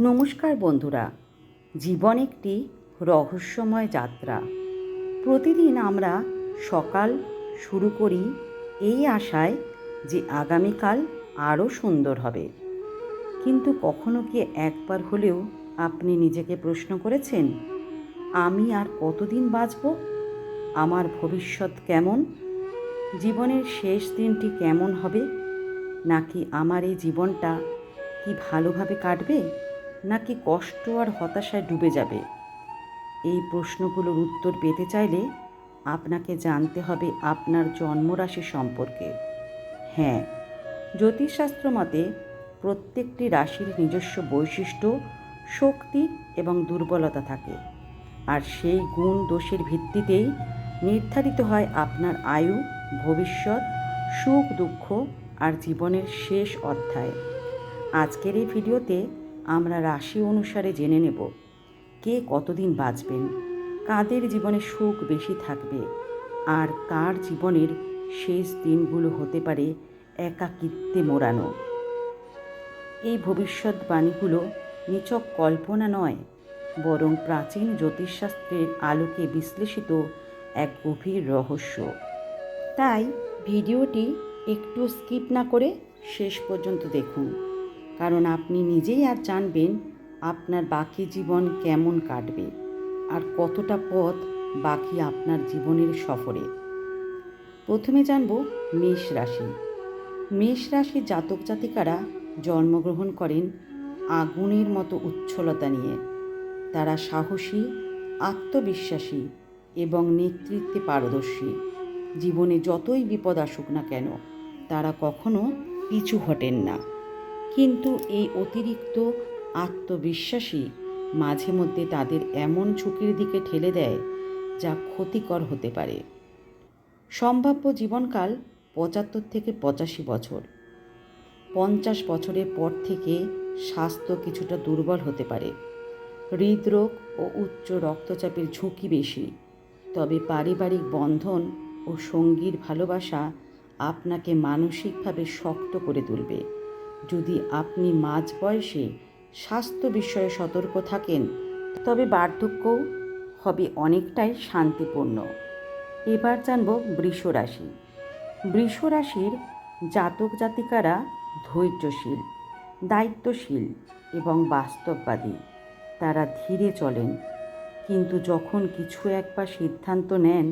নমস্কার বন্ধুরা। জীবন একটি রহস্যময় যাত্রা। প্রতিদিন আমরা সকাল শুরু করি এই আশায় যে আগামীকাল আরও সুন্দর হবে। কিন্তু কখনো কি একবার হলেও আপনি নিজেকে প্রশ্ন করেছেন, আমি আর কতদিন বাঁচব? আমার ভবিষ্যৎ কেমন? জীবনের শেষ দিনটি কেমন হবে? নাকি আমার এই জীবনটা কি ভালোভাবে কাটবে? নাকি কষ্ট আর হতাশায় ডুবে যাবে? এই প্রশ্নগুলোর উত্তর পেতে চাইলে আপনাকে জানতে হবে আপনার জন্মরাশি সম্পর্কে। হ্যাঁ জ্যোতিষশাস্ত্র মতে প্রত্যেকটি রাশির নিজস্ব বৈশিষ্ট্য, শক্তি এবং দুর্বলতা থাকে। আর সেই গুণ দোষের ভিত্তিতেই নির্ধারিত হয় আপনার আয়ু, ভবিষ্যৎ, সুখ, দুঃখ আর জীবনের শেষ অধ্যায়। আজকের এই ভিডিওতে আমরা রাশি অনুসারে জেনে নেব। কে কতদিন বাঁচবেন? কাদের জীবনে সুখ বেশি থাকবে? আর কার জীবনের শেষ দিনগুলো হতে পারে একাকিত্বে মোড়ানো? এই ভবিষ্যৎবাণীগুলো নিছক কল্পনা নয়, বরং প্রাচীন জ্যোতিষশাস্ত্রের আলোকে বিশ্লেষিত এক গভীর রহস্য। তাই ভিডিওটি একটু স্কিপ না করে শেষ পর্যন্ত দেখুন। কারণ আপনি নিজেই আর জানবেন আপনার বাকি জীবন কেমন কাটবে আর কতটা পথ বাকি আপনার জীবনের সফরে। প্রথমে জানব মেষ রাশি। মেষ রাশির জাতক জাতিকারা জন্মগ্রহণ করেন আগুনের মতো উচ্ছলতা নিয়ে। তারা সাহসী, আত্মবিশ্বাসী এবং নেতৃত্বে পারদর্শী। জীবনে যতই বিপদ আসুক না কেন, তারা কখনো পিছু হটেন না। কিন্তু এই অতিরিক্ত আত্মবিশ্বাসী মাঝে মধ্যে তাদের এমন ঝুঁকির দিকে ঠেলে দেয় যা ক্ষতিকর হতে পারে। সম্ভাব্য জীবনকাল পঁচাত্তর থেকে পঁচাশি বছর। পঞ্চাশ বছরের পর থেকে স্বাস্থ্য কিছুটা দুর্বল হতে পারে। হৃদরোগ ও উচ্চ রক্তচাপের ঝুঁকি বেশি। তবে পারিবারিক বন্ধন ও সঙ্গীর ভালোবাসা আপনাকে মানসিকভাবে শক্ত করে তুলবে। যদি আপনি মাঝ বয়সে স্বাস্থ্য বিষয়ে সতর্ক থাকেন, তবে বার্ধক্যও হবে অনেকটাই শান্তিপূর্ণ। এবার জানব বৃষ রাশি। বৃষ রাশির জাতক জাতিকারা ধৈর্যশীল, দায়িত্বশীল এবং বাস্তববাদী। তারা ধীরে চলেন, কিন্তু যখন কিছু একবার সিদ্ধান্ত নেন,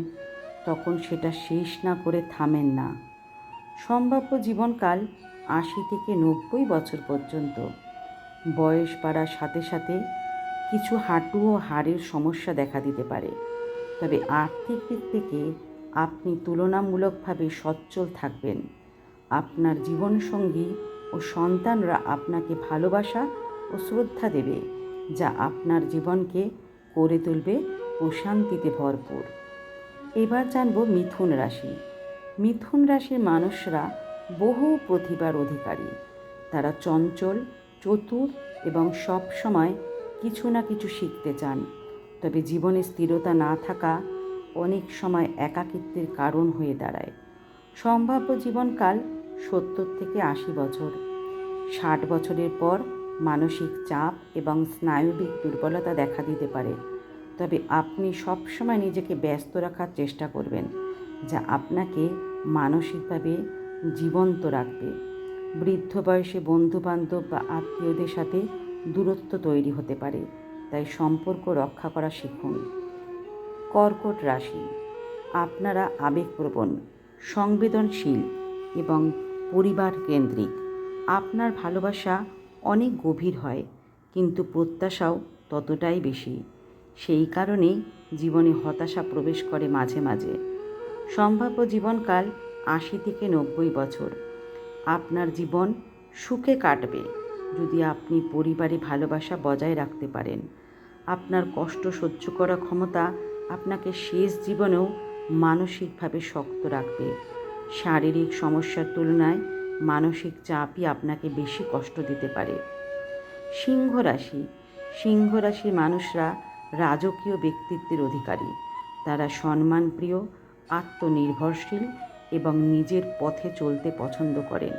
তখন সেটা শেষ না করে থামেন না। সম্ভাব্য জীবনকাল আশি থেকে নব্বই বছর পর্যন্ত। বয়স বাড়ার সাথে সাথে কিছু হাঁটু ও হাড়ের সমস্যা দেখা দিতে পারে। তবে আর্থিক দিক থেকে আপনি তুলনামূলকভাবে সচ্ছল থাকবেন। আপনার জীবনসঙ্গী ও সন্তানরা আপনাকে ভালোবাসা ও শ্রদ্ধা দেবে, যা আপনার জীবনকে করে তুলবে প্রশান্তিতে ভরপুর। এবার জানব মিথুন রাশি। মিথুন রাশির মানুষরা বহু প্রতিভার অধিকারী। তারা চঞ্চল, চতুর এবং সব সময় কিছু না কিছু শিখতে চান। তবে জীবনে স্থিরতা না থাকা অনেক সময় একাকিত্বের কারণ হয়ে দাঁড়ায়। সম্ভাব্য জীবনকাল সত্তর থেকে আশি বছর। ষাট বছরের পর মানসিক চাপ এবং স্নায়ুবিক দুর্বলতা দেখা দিতে পারে। তবে আপনি সবসময় নিজেকে ব্যস্ত রাখার চেষ্টা করবেন, যা আপনাকে মানসিকভাবে জীবন্ত রাখবে। বৃদ্ধ বয়সে বন্ধুবান্ধব বা আত্মীয়দের সাথে দূরত্ব তৈরি হতে পারে, তাই সম্পর্ক রক্ষা করা শিখুন। কর্কট রাশি, আপনারা আবেগপ্রবণ, সংবেদনশীল এবং পরিবার কেন্দ্রিক। আপনার ভালোবাসা অনেক গভীর হয়, কিন্তু প্রত্যাশাও ততটাই বেশি। সেই কারণেই জীবনে হতাশা প্রবেশ করে মাঝে মাঝে। সম্ভাব্য জীবনকাল আশি থেকে নব্বই বছর। আপনার জীবন সুখে কাটবে যদি আপনি পরিবারে ভালোবাসা বজায় রাখতে পারেন। আপনার কষ্ট সহ্য করা ক্ষমতা আপনাকে শেষ জীবনেও মানসিকভাবে শক্ত রাখবে। শারীরিক সমস্যার তুলনায় মানসিক চাপই আপনাকে বেশি কষ্ট দিতে পারে। সিংহ রাশি। সিংহ রাশির মানুষরা রাজকীয় ব্যক্তিত্বের অধিকারী। তারা সম্মানপ্রিয়, আত্মনির্ভরশীল এবং নিজের পথে চলতে পছন্দ করেন।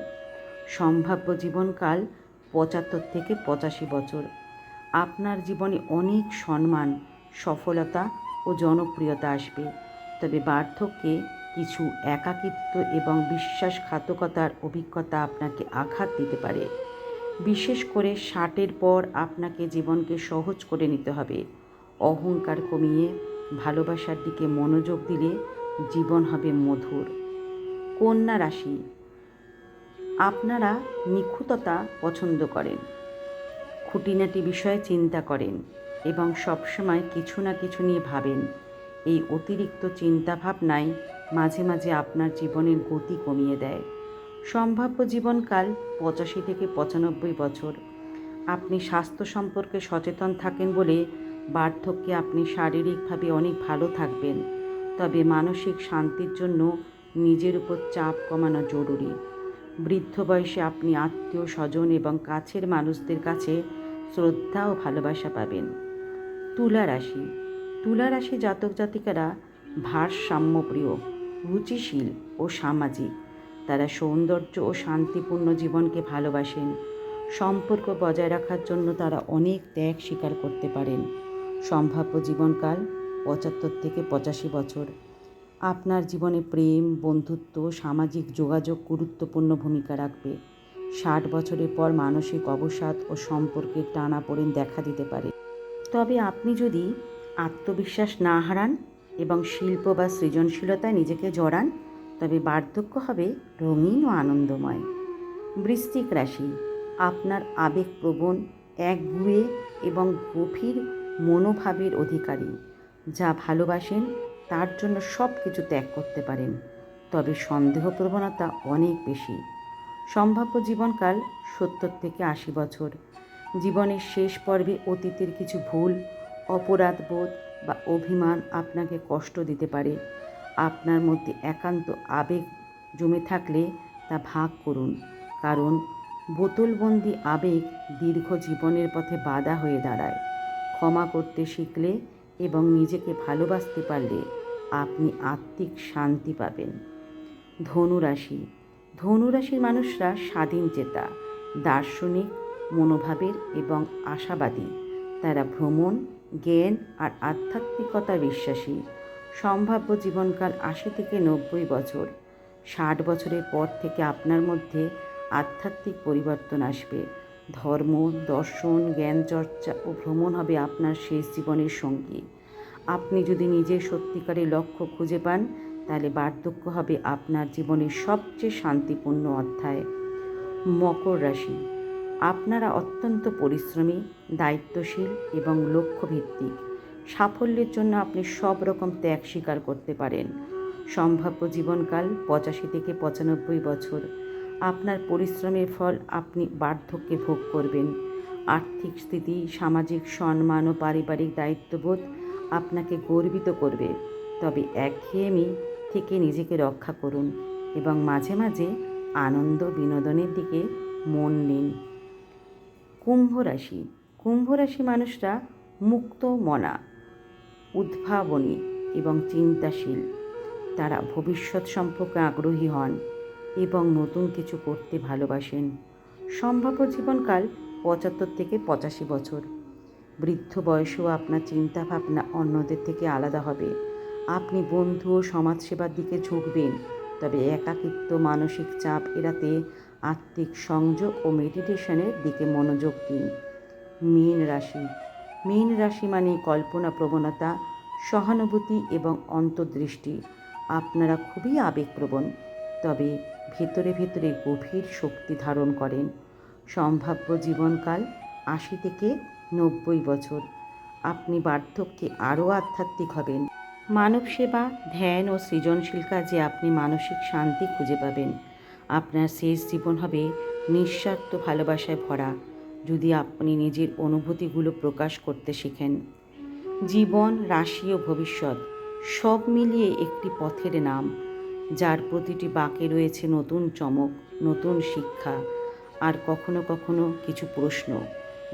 সম্ভাব্য জীবনকাল পঁচাত্তর থেকে পঁচাশি বছর। আপনার জীবনে অনেক সম্মান, সফলতা ও জনপ্রিয়তা আসবে। তবে বার্ধক্যে কিছু একাকিত্ব এবং বিশ্বাসঘাতকতার অভিজ্ঞতা আপনাকে আঘাত দিতে পারে। বিশেষ করে ষাটের পর আপনাকে জীবনকে সহজ করে নিতে হবে। অহংকার কমিয়ে ভালোবাসার দিকে মনোযোগ দিলে জীবন হবে মধুর। কন্যা রাশি। আপনারা নিখুঁততা পছন্দ করেন, খুঁটিনাটি বিষয়ে চিন্তা করেন এবং সবসময় কিছু না কিছু নিয়ে ভাবেন। এই অতিরিক্ত চিন্তা ভাবনায় মাঝে মাঝে আপনার জীবনের গতি কমিয়ে দেয়। সম্ভাব্য জীবনকাল পঁচাশি থেকে পঁচানব্বই বছর। আপনি স্বাস্থ্য সম্পর্কে সচেতন থাকেন বলে বার্ধক্যে আপনি শারীরিকভাবে অনেক ভালো থাকবেন। তবে মানসিক শান্তির জন্য নিজের উপর চাপ কমানো জরুরি। বৃদ্ধ বয়সে আপনি আত্মীয় স্বজন এবং কাছের মানুষদের কাছে শ্রদ্ধা ও ভালোবাসা পাবেন। তুলা রাশি। তুলা রাশি জাতক জাতিকারা ভারসাম্যপ্রিয়, রুচিশীল ও সামাজিক। তারা সৌন্দর্য ও শান্তিপূর্ণ জীবনকে ভালোবাসেন। সম্পর্ক বজায় রাখার জন্য তারা অনেক ত্যাগ স্বীকার করতে পারেন। সম্ভাব্য জীবনকাল পঁচাত্তর থেকে পঁচাশি বছর। আপনার জীবনে প্রেম, বন্ধুত্ব, সামাজিক যোগাযোগ গুরুত্বপূর্ণ ভূমিকা রাখবে। ষাট বছরের পর মানসিক অবসাদ ও সম্পর্কের টানাপোড়েন দেখা দিতে পারে। তবে আপনি যদি আত্মবিশ্বাস না হারান এবং শিল্প বা সৃজনশীলতায় নিজেকে জড়ান, তবে বার্ধক্য হবে রঙিন ও আনন্দময়। বৃষ্টিক রাশি, আপনার আবেগপ্রবণ, একগুয়ে এবং গভীর মনোভাবের অধিকারী, যা ভালোবাসেন তার জন্য সব কিছু ত্যাগ করতে পারেন। তবে সন্দেহ প্রবণতা অনেক বেশি। সম্ভাব্য জীবনকাল সত্তর থেকে আশি বছর। জীবনের শেষ পর্বে অতীতের কিছু ভুল, অপরাধবোধ বা অভিমান আপনাকে কষ্ট দিতে পারে। আপনার মধ্যে একান্ত আবেগ জমে থাকলে তা ভাগ করুন। কারণ বোতলবন্দি আবেগ দীর্ঘ জীবনের পথে বাধা হয়ে দাঁড়ায়। ক্ষমা করতে শিখলে এবং নিজেকে ভালোবাসতে পারলে আপনি আত্মিক শান্তি পাবেন। ধনুরাশি। ধনুরাশির মানুষরা স্বাধীন চেতা, দার্শনিক, মনোভাবের এবং আশাবাদী। তারা ভ্রমণ, জ্ঞান আর আধ্যাত্মিকতা বিশ্বাসী। সম্ভাব্য জীবনকাল আশি থেকে নব্বই বছর। ষাট বছরের পর থেকে আপনার মধ্যে আধ্যাত্মিক পরিবর্তন আসবে। ধর্ম, দর্শন জ্ঞান চর্চা ও ভ্রমণ হবে আপনার শেষ জীবনের সঙ্গী। আপনি যদি নিজের সত্যিকারের লক্ষ্য খুঁজে পান, তাহলে বার্ধক্য হবে আপনার জীবনের সবচেয়ে শান্তিপূর্ণ অধ্যায়। মকর রাশি। আপনারা অত্যন্ত পরিশ্রমী, দায়িত্বশীল এবং লক্ষ্যভিত্তিক। সাফল্যের জন্য আপনি সব রকম ত্যাগ স্বীকার করতে পারেন। সম্ভাব্য জীবনকাল পঁচাশি থেকে পঁচানব্বই বছর। আপনার পরিশ্রমের ফল আপনি বার্ধক্যে ভোগ করবেন। আর্থিক স্থিতি, সামাজিক সম্মান ও পারিবারিক দায়িত্ববোধ আপনাকে গর্বিত করবে। তবে একঘেয়েমি থেকে নিজেকে রক্ষা করুন এবং মাঝে মাঝে আনন্দ বিনোদনের দিকে মন নিন কুম্ভ রাশি। কুম্ভ রাশি মানুষরা মুক্ত মনা, উদ্ভাবনী এবং চিন্তাশীল। তারা ভবিষ্যৎ সম্পর্কে আগ্রহী হন। এবং নতুন কিছু করতে ভালোবাসেন। সম্ভাব্য জীবনকাল পঁচাত্তর থেকে পঁচাশি বছর। বৃদ্ধ বয়সেও আপনার চিন্তাভাবনা অন্যদের থেকে আলাদা হবে। আপনি বন্ধু ও সমাজসেবার দিকে ঝুঁকবেন, তবে একাকিত্ব, মানসিক চাপ এড়াতে আত্মিক সংযোগ ও মেডিটেশনের দিকে মনোযোগ দিন। মীন রাশি। মীন রাশি মানে কল্পনা প্রবণতা, সহানুভূতি এবং অন্তর্দৃষ্টি। আপনারা খুবই আবেগপ্রবণ, তবে ভেতরে ভেতরে গভীর শক্তি ধারণ করেন। সম্ভাব্য জীবনকাল আশি থেকে নব্বই বছর। আপনি বার্ধক্যে আরও আধ্যাত্মিক হবেন। মানব সেবা ধ্যান ও সৃজনশীল কাজে আপনি মানসিক শান্তি খুঁজে পাবেন। আপনার শেষ জীবন হবে নিঃস্বার্থ ভালোবাসায় ভরা, যদি আপনি নিজের অনুভূতিগুলো প্রকাশ করতে শিখেন। জীবন, রাশি ও ভবিষ্যৎ সব মিলিয়ে একটি পথের নাম। যার প্রতিটি বাঁকে রয়েছে নতুন চমক, নতুন শিক্ষা আর কখনো কখনো কিছু প্রশ্ন,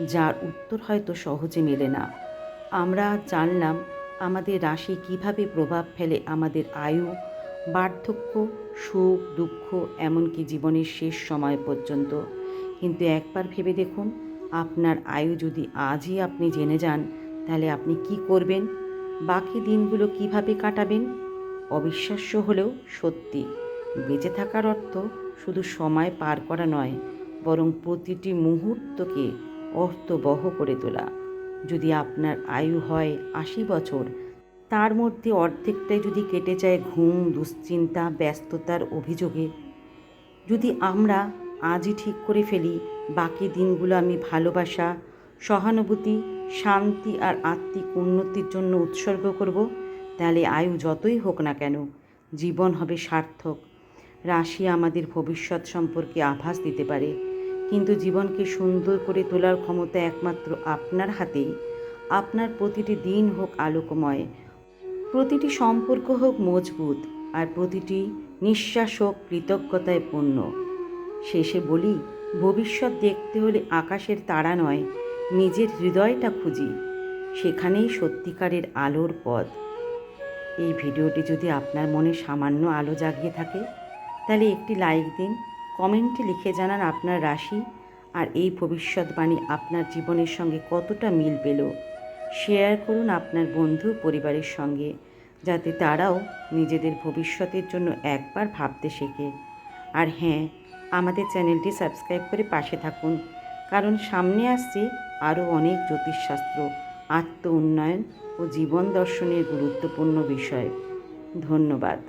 যার উত্তর হয়তো সহজে মেলে না। আমরা জানলাম আমাদের রাশি কীভাবে প্রভাব ফেলে আমাদের আয়ু, বার্ধক্য, সুখ, দুঃখ, এমনকি জীবনের শেষ সময় পর্যন্ত। কিন্তু একবার ভেবে দেখুন, আপনার আয়ু যদি আজই আপনি জেনে যান, তাহলে আপনি কি করবেন? বাকি দিনগুলো কীভাবে কাটাবেন? অবিশ্বাস্য হলেও সত্যি। বেঁচে থাকার অর্থ শুধু সময় পার করা নয়, বরং প্রতিটি মুহূর্তকে অর্থবহ করে তোলা। যদি আপনার আয়ু হয় আশি বছর, তার মধ্যে অর্ধেকটাই যদি কেটে যায় ঘুম, দুশ্চিন্তা, ব্যস্ততার অভিযোগে। যদি আমরা আজই ঠিক করে ফেলি, বাকি দিনগুলো আমি ভালোবাসা, সহানুভূতি, শান্তি আর আত্মিক উন্নতির জন্য উৎসর্গ করব তাহলে আয়ু যতই হোক না কেন, জীবন হবে সার্থক। রাশি আমাদের ভবিষ্যৎ সম্পর্কে আভাস দিতে পারে, কিন্তু জীবনকে সুন্দর করে তোলার ক্ষমতা একমাত্র আপনার হাতেই। আপনার প্রতিটি দিন হোক আলোকময়, প্রতিটি সম্পর্ক হোক মজবুত, আর প্রতিটি নিঃশ্বাস হোক কৃতজ্ঞতায় পূর্ণ। শেষে বলি, ভবিষ্যৎ দেখতে হলে আকাশের তারা নয়, নিজের হৃদয়টা খুঁজি। সেখানেই সত্যিকারের আলোর পথ। এই ভিডিওটি যদি আপনার মনে সামান্য আলো জাগিয়ে থাকে, তাহলে একটি লাইক দিন, কমেন্টে লিখে জানান আপনার রাশি আর এই ভবিষ্যৎবাণী আপনার জীবনের সঙ্গে কতটা মিল পেল। শেয়ার করুন আপনার বন্ধু পরিবারের সঙ্গে, যাতে তারাও নিজেদের ভবিষ্যতের জন্য একবার ভাবতে শেখে। আর হ্যাঁ আমাদের চ্যানেলটি সাবস্ক্রাইব করে পাশে থাকুন, কারণ সামনে আসছে আরও অনেক জ্যোতিষশাস্ত্র। আত্ম উন্নয়ন ও জীবন দর্শনের গুরুত্বপূর্ণ বিষয়। ধন্যবাদ।